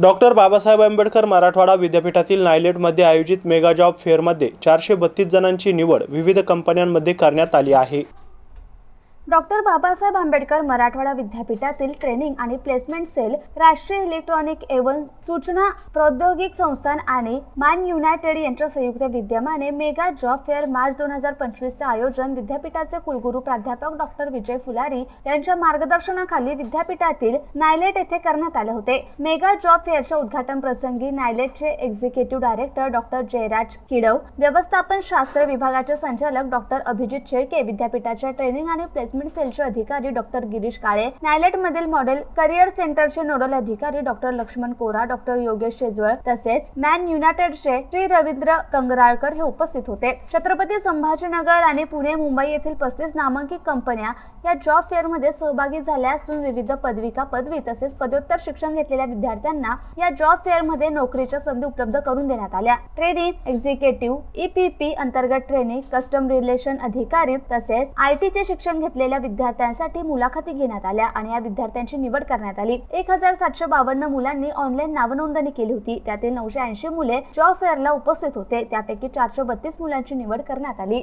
Doctor Babasaheb Ambedkar Marathwada विद्यापीठातील नायलेटमध्ये आयोजित mega job फेअरमध्ये चारशे बत्तीस जणांची निवड विविध कंपन्यांमध्ये करण्यात आली आहे. डॉक्टर बाबासाहेब आंबेडकर मराठवाडा विद्यापीठातील ट्रेनिंग आणि प्लेसमेंट सेल राष्ट्रीय इलेक्ट्रॉनिक एवं सूचना प्रौद्योगिक संस्थान आणि मान युनायटेड यांच्या संयुक्त विद्यमाने मेगा जॉब फेअर मार्च दोन हजार पंचवीसचे आयोजन विद्यापीठाचे कुलगुरू प्राध्यापक डॉक्टर विजय फुलारी यांच्या मार्गदर्शनाखाली विद्यापीठातील नायलेट येथे करण्यात आले होते. मेगा जॉब फेअरच्या उद्घाटन प्रसंगी नायलेटचे executive director doctor Jayraj Kidav व्यवस्थापन शास्त्र विभागाचे संचालक डॉक्टर अभिजित शेळके विद्यापीठाच्या ट्रेनिंग आणि प्लेसमेंट सेलचे अधिकारी डॉक्टर गिरीश काळे नायलेट मधील मॉडेल करिअर सेंटरचे नोडल अधिकारी डॉक्टर लक्ष्मण कोरा डॉक्टर योगेश शेजवळ तसेच मॅन युनायटेडचे श्री रवींद्र कंगराळकर हे उपस्थित होते. छत्रपती संभाजीनगर आणि पुणे मुंबई येथील पस्तीस नामांकित कंपन्या या जॉब फेअरमध्ये सहभागी झाल्या असून विविध पदविका पदवी तसेच पदव्युत्तर शिक्षण घेतलेल्या विद्यार्थ्यांना या जॉब फेअरमध्ये नोकरीच्या संधी उपलब्ध करून देण्यात आल्या. ट्रेनिंग एक्झिक्युटिव्ह ईपीपी अंतर्गत ट्रेनिंग कस्टम रिलेशन अधिकारी तसेच आय चे शिक्षण असलेल्या विद्यार्थ्यांसाठी मुलाखती घेण्यात आल्या आणि या विद्यार्थ्यांची निवड करण्यात आली. एक हजार सातशे बावन्न मुलांनी ऑनलाईन नावनोंदणी केली होती. त्यातील नऊशे ऐंशी मुले जॉब फेअरला उपस्थित होते. त्यापैकी चारशे बत्तीस मुलांची निवड करण्यात आली.